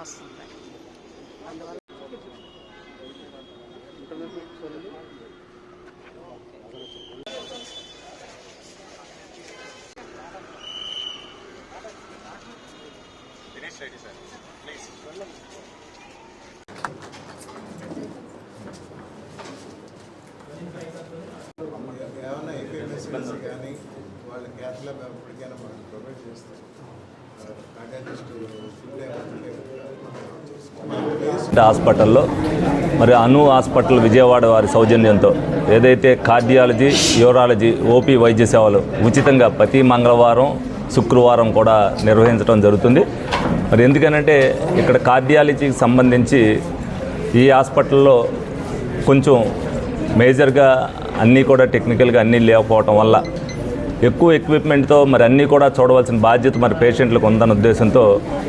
వస్తుంది. అందువల్ల Finish ఏమైనా ఎఫ్ఎంఎస్ఎస్ కానీ వాళ్ళ క్యాత్ ల్యాబ్ ఎప్పటికైనా మనం ప్రొవైడ్ చేస్తాం. కార్డియాలజిస్ట్ ఫుల్ హాస్పిటల్లో మరి అను హాస్పిటల్ విజయవాడ వారి సౌజన్యంతో ఏదైతే కార్డియాలజీ యూరాలజీ ఓపీ వైద్య సేవలు ఉచితంగా ప్రతి మంగళవారం శుక్రవారం కూడా నిర్వహించడం జరుగుతుంది. మరి ఎందుకనంటే ఇక్కడ కార్డియాలజీకి సంబంధించి ఈ హాస్పిటల్లో కొంచెం మేజర్గా అన్నీ కూడా టెక్నికల్గా అన్నీ లేకపోవటం వల్ల ఎక్కువ ఎక్విప్మెంట్తో మరి అన్నీ కూడా చూడవలసిన బాధ్యత మరి పేషెంట్లకు ఉందన్న ఉద్దేశంతో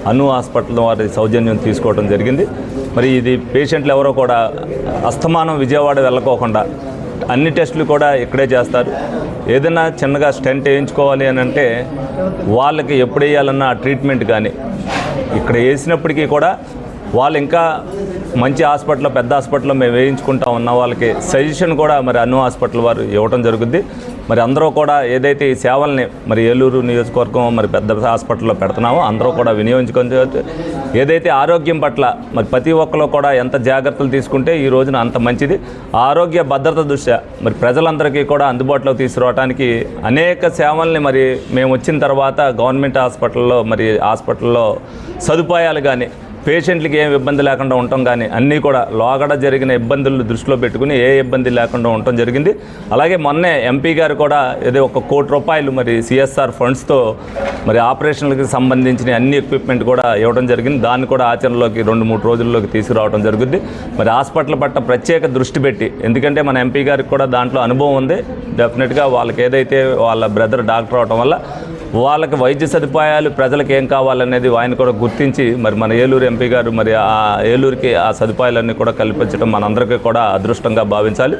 అను హాస్పిటల్ వారి సౌజన్యం తీసుకోవడం జరిగింది. మరి ఇది పేషెంట్లు ఎవరో కూడా అస్తమానం విజయవాడ వెళ్ళకోకుండా అన్ని టెస్టులు కూడా ఇక్కడే చేస్తారు. ఏదైనా చిన్నగా స్టెంట్ వేయించుకోవాలి అని అంటే వాళ్ళకి ఎప్పుడు వేయాలన్నా ట్రీట్మెంట్ కానీ ఇక్కడ వేసినప్పటికీ కూడా వాళ్ళు ఇంకా మంచి హాస్పిటల్లో పెద్ద హాస్పిటల్లో మేము వేయించుకుంటా ఉన్న వాళ్ళకి సజెషన్ కూడా మరి అను హాస్పిటల్ వారు ఇవ్వడం జరుగుద్ది. మరి అందరూ కూడా ఏదైతే ఈ సేవల్ని మరి ఏలూరు నియోజకవర్గం మరి పెద్ద హాస్పిటల్లో పెడుతున్నామో అందరూ కూడా వినియోగించుకొని ఏదైతే ఆరోగ్యం పట్ల మరి ప్రతి ఒక్కరు కూడా ఎంత జాగ్రత్తలు తీసుకుంటే ఈ రోజున అంత మంచిది. ఆరోగ్య భద్రత దృష్ట్యా మరి ప్రజలందరికీ కూడా అందుబాటులోకి తీసుకురావడానికి అనేక సేవల్ని మరి మేము వచ్చిన తర్వాత గవర్నమెంట్ హాస్పిటల్లో మరి హాస్పిటల్లో సదుపాయాలు కానీ పేషెంట్లకి ఏం ఇబ్బంది లేకుండా ఉండటం కానీ అన్నీ కూడా లోగడ జరిగిన ఇబ్బందులు దృష్టిలో పెట్టుకుని ఏ ఇబ్బంది లేకుండా ఉండటం జరిగింది. అలాగే మొన్నే ఎంపీ గారు కూడా ఏదో ఒక కోటి రూపాయలు మరి సిఎస్ఆర్ ఫండ్స్తో మరి ఆపరేషన్లకు సంబంధించిన అన్ని ఎక్విప్మెంట్ కూడా ఇవ్వడం జరిగింది. దాన్ని కూడా ఆచరణలోకి రెండు మూడు రోజుల్లోకి తీసుకురావడం జరుగుద్ది. మరి హాస్పిటల్ పట్ల ప్రత్యేక దృష్టి పెట్టి ఎందుకంటే మన ఎంపీ గారికి కూడా దాంట్లో అనుభవం ఉంది. డెఫినెట్గా వాళ్ళకి ఏదైతే వాళ్ళ బ్రదర్ డాక్టర్ అవడం వల్ల వాళ్ళకి వైద్య సదుపాయాలు ప్రజలకు ఏం కావాలనేది ఆయన కూడా గుర్తించి మరి మన ఏలూరు ఎంపీ గారు మరి ఆ ఏలూరుకి ఆ సదుపాయాలన్నీ కూడా కల్పించడం మనందరికీ కూడా అదృష్టంగా భావించాలి.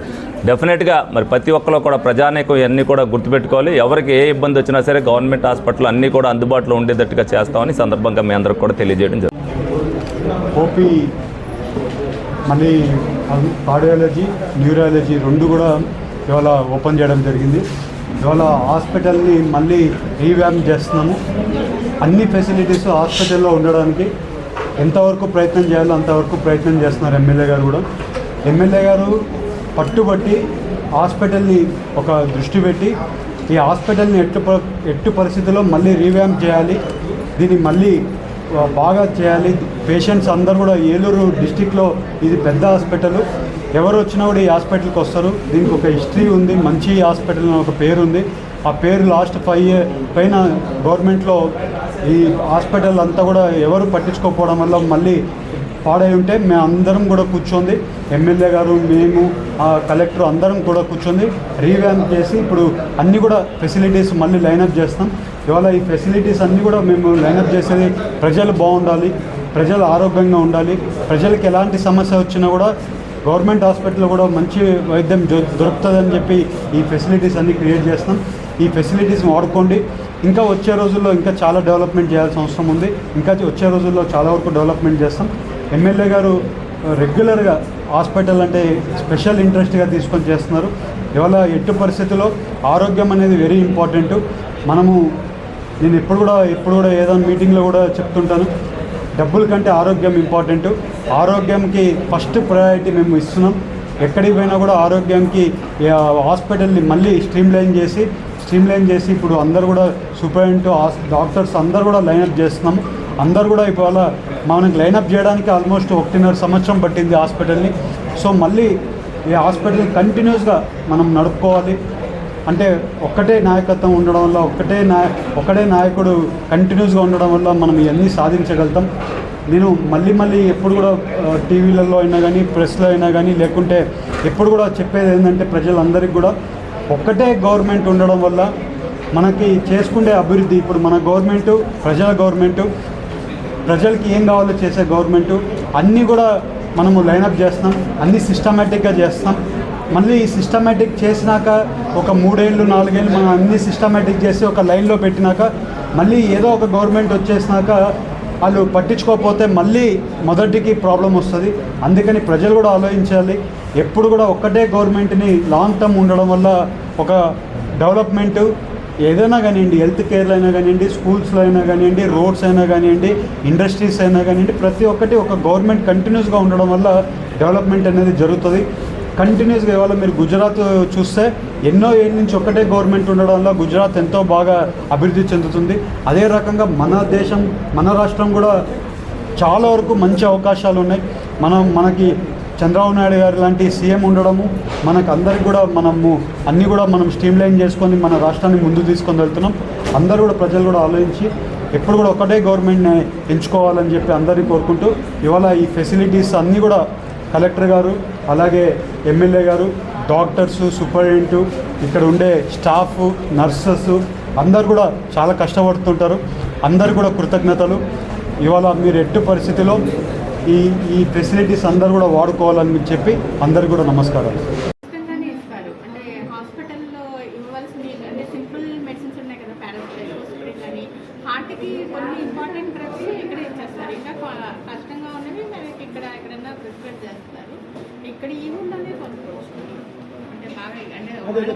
డెఫినెట్గా మరి ప్రతి ఒక్కరు కూడా ప్రజానేకం ఇవన్నీ కూడా గుర్తుపెట్టుకోవాలి. ఎవరికి ఏ ఇబ్బంది వచ్చినా సరే గవర్నమెంట్ హాస్పిటల్ అన్నీ కూడా అందుబాటులో ఉండేటట్టుగా చేస్తామని సందర్భంగా మీ అందరికి కూడా తెలియజేయడం జరుగుతుంది. మళ్ళీ కార్డియాలజీ న్యూరాలజీ రెండు కూడా ఇవాళ ఓపెన్ చేయడం జరిగింది. ఇవాళ హాస్పిటల్ని మళ్ళీ రీవ్యామ్ చేస్తున్నాము. అన్ని ఫెసిలిటీస్ హాస్పిటల్లో ఉండడానికి ఎంతవరకు ప్రయత్నం చేయాలో అంతవరకు ప్రయత్నం చేస్తున్నారు ఎమ్మెల్యే గారు కూడా. ఎమ్మెల్యే గారు పట్టుబట్టి హాస్పిటల్ని ఒక దృష్టి పెట్టి ఈ హాస్పిటల్ని ఎట్టు ఎట్టు పరిస్థితుల్లో మళ్ళీ రీవ్యామ్ చేయాలి దీన్ని మళ్ళీ బాగా చేయాలి. పేషెంట్స్ అందరూ కూడా ఏలూరు డిస్టిక్లో ఇది పెద్ద హాస్పిటల్ ఎవరు వచ్చినా కూడా ఈ హాస్పిటల్కి వస్తారు. దీనికి ఒక హిస్టరీ ఉంది. మంచి హాస్పిటల్ అని ఒక పేరు ఉంది. ఆ పేరు లాస్ట్ ఫైవ్ పైన గవర్నమెంట్లో ఈ హాస్పిటల్ అంతా కూడా ఎవరు పట్టించుకోకపోవడం వల్ల మళ్ళీ పాడై ఉంటే మేము అందరం కూడా కూర్చొని ఎమ్మెల్యే గారు మేము ఆ కలెక్టర్ అందరం కూడా కూర్చొని రీవ్యాంప్ చేసి ఇప్పుడు అన్నీ కూడా ఫెసిలిటీస్ మళ్ళీ లైనప్ చేస్తాం. ఇవాళ ఈ ఫెసిలిటీస్ అన్నీ కూడా మేము లైనప్ చేసేది ప్రజలు బాగుండాలి ప్రజలు ఆరోగ్యంగా ఉండాలి ప్రజలకు ఎలాంటి సమస్య వచ్చినా కూడా గవర్నమెంట్ హాస్పిటల్లో కూడా మంచి వైద్యం దొ- దొరుకుతుందని చెప్పి ఈ ఫెసిలిటీస్ అన్నీ క్రియేట్ చేస్తాం ఈ ఫెసిలిటీస్ వాడుకోండి. ఇంకా వచ్చే రోజుల్లో ఇంకా చాలా డెవలప్మెంట్ చేయాల్సిన అవసరం ఉంది. ఇంకా వచ్చే రోజుల్లో చాలా వరకు డెవలప్మెంట్ చేస్తాం. ఎమ్మెల్యే గారు రెగ్యులర్గా హాస్పిటల్ అంటే స్పెషల్ ఇంట్రెస్ట్గా తీసుకొని చేస్తున్నారు. ఇవాళ ఎట్టి పరిస్థితుల్లో ఆరోగ్యం అనేది వెరీ ఇంపార్టెంట్ మనము నేను ఎప్పుడు కూడా ఎప్పుడు కూడా ఏదైనా మీటింగ్లో కూడా చెప్తుంటాను. డబ్బుల కంటే ఆరోగ్యం ఇంపార్టెంట్ ఆరోగ్యంకి ఫస్ట్ ప్రయారిటీ మేము ఇస్తున్నాం. ఎక్కడికి పోయినా కూడా ఆరోగ్యానికి హాస్పిటల్ని మళ్ళీ స్ట్రీమ్లైన్ చేసి స్ట్రీమ్లైన్ చేసి ఇప్పుడు అందరు కూడా సూపరింటెండెంట్ డాక్టర్స్ అందరు కూడా లైనప్ చేస్తున్నాం. అందరు కూడా ఇవాళ మనకి లైనప్ చేయడానికి ఆల్మోస్ట్ ఒకటిన్నర సంవత్సరం పట్టింది హాస్పిటల్ని సో మళ్ళీ ఈ హాస్పిటల్ కంటిన్యూస్గా మనం నడుపుకోవాలి. అంటే ఒక్కటే నాయకత్వం ఉండడం వల్ల ఒక్కటే నాయ ఒకటే నాయకుడు కంటిన్యూస్గా ఉండడం వల్ల మనం ఇవన్నీ సాధించగలుగుతాం. నేను మళ్ళీ మళ్ళీ ఎప్పుడు కూడా టీవీలలో అయినా కానీ ప్రెస్లో అయినా కానీ లేకుంటే ఎప్పుడు కూడా చెప్పేది ఏంటంటే ప్రజలందరికీ కూడా ఒక్కటే గవర్నమెంట్ ఉండడం వల్ల మనకి చేసుకునే అభివృద్ధి ఇప్పుడు మన గవర్నమెంటు ప్రజల గవర్నమెంటు ప్రజలకి ఏం కావాలో చేసే గవర్నమెంటు అన్నీ కూడా మనము లైనప్ చేస్తాం అన్నీ సిస్టమేటిక్గా చేస్తాం మళ్ళీ ఈ సిస్టమేటిక్ చేసినాక ఒక మూడేళ్ళు నాలుగేళ్ళు మనం అన్ని సిస్టమేటిక్ చేసి ఒక లైన్లో పెట్టినాక మళ్ళీ ఏదో ఒక గవర్నమెంట్ వచ్చేసినాక వాళ్ళు పట్టించుకోకపోతే మళ్ళీ మొదటికి ప్రాబ్లం వస్తుంది. అందుకని ప్రజలు కూడా ఆలోచించాలి. ఎప్పుడు కూడా ఒక్కటే గవర్నమెంట్ని లాంగ్ టర్మ్ ఉండడం వల్ల ఒక డెవలప్మెంట్ ఏదైనా కానివ్వండి హెల్త్ కేర్లో అయినా కానివ్వండి స్కూల్స్లో అయినా కానివ్వండి రోడ్స్ అయినా కానివ్వండి ఇండస్ట్రీస్ అయినా కానివ్వండి ప్రతి ఒక్కటి ఒక గవర్నమెంట్ కంటిన్యూస్గా ఉండడం వల్ల డెవలప్మెంట్ అనేది జరుగుతుంది. కంటిన్యూస్గా ఇవాళ మీరు గుజరాత్ చూస్తే ఎన్నో ఏళ్ళ నుంచి ఒకటే గవర్నమెంట్ ఉండడం వల్ల గుజరాత్ ఎంతో బాగా అభివృద్ధి చెందుతుంది. అదే రకంగా మన దేశం మన రాష్ట్రం కూడా చాలా వరకు మంచి అవకాశాలు ఉన్నాయి. మనం మనకి చంద్రబాబు నాయుడు గారు లాంటి సీఎం ఉండడము మనకు అందరికి కూడా మనము అన్నీ కూడా మనం స్ట్రీమ్లైన్ చేసుకొని మన రాష్ట్రాన్ని ముందు తీసుకొని వెళ్తున్నాం. అందరూ కూడా ప్రజలు కూడా ఆలోచించి ఎప్పుడు కూడా ఒకటే గవర్నమెంట్ని ఎంచుకోవాలని చెప్పి అందరినీ కోరుకుంటూ ఇవాళ ఈ ఫెసిలిటీస్ అన్నీ కూడా కలెక్టర్ గారు అలాగే ఎమ్మెల్యే గారు డాక్టర్స్ సూపరింటెండెంట్ ఇక్కడ ఉండే స్టాఫ్ నర్సెస్ అందరు కూడా చాలా కష్టపడుతుంటారు. అందరు కూడా కృతజ్ఞతలు. ఇవాళ మీరు ఎట్టి పరిస్థితిలో ఈ ఈ ఫెసిలిటీస్ అందరు కూడా వాడుకోవాలని మీకు చెప్పి అందరు కూడా నమస్కారాలు. హార్ట్కి కొన్ని ఇంపార్టెంట్ డ్రగ్స్ ఇక్కడ ఇచ్చేస్తారు. ఇంకా కష్టంగా ఉన్నవి మనకి ఇక్కడ ఎక్కడైనా ప్రిస్క్రైబ్ చేస్తారు. ఇక్కడ ఈ ఊళ్ళోనే కొనుక్కోవచ్చు. అంటే బాగా అంటే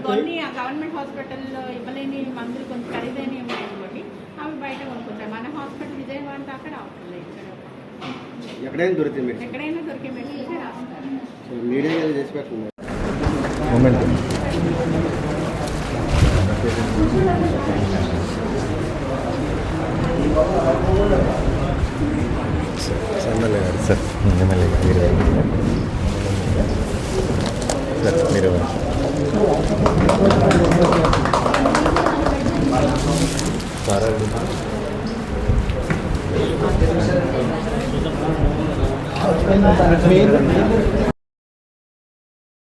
కొన్ని గవర్నమెంట్ హాస్పిటల్లో ఇవ్వలేని మందులు కొంచెం ఖరీదైనవి ఉన్నాయి అనుకోండి అవి బయట కొనుక్కుంటారు మన హాస్పిటల్ విజయవాడ అక్కడ అవసరం లేదు ఇక్కడ. ఎక్కడైనా మెడిసిన్ ఎక్కడైనా దొరికే మెడిసిన్స్ రాస్తారు. మీడియా చేసి పెట్టండి ఎమ్మెల్యే గారు సార్ ఎమ్మెల్యే గారు సార్ మీరు మెయిన్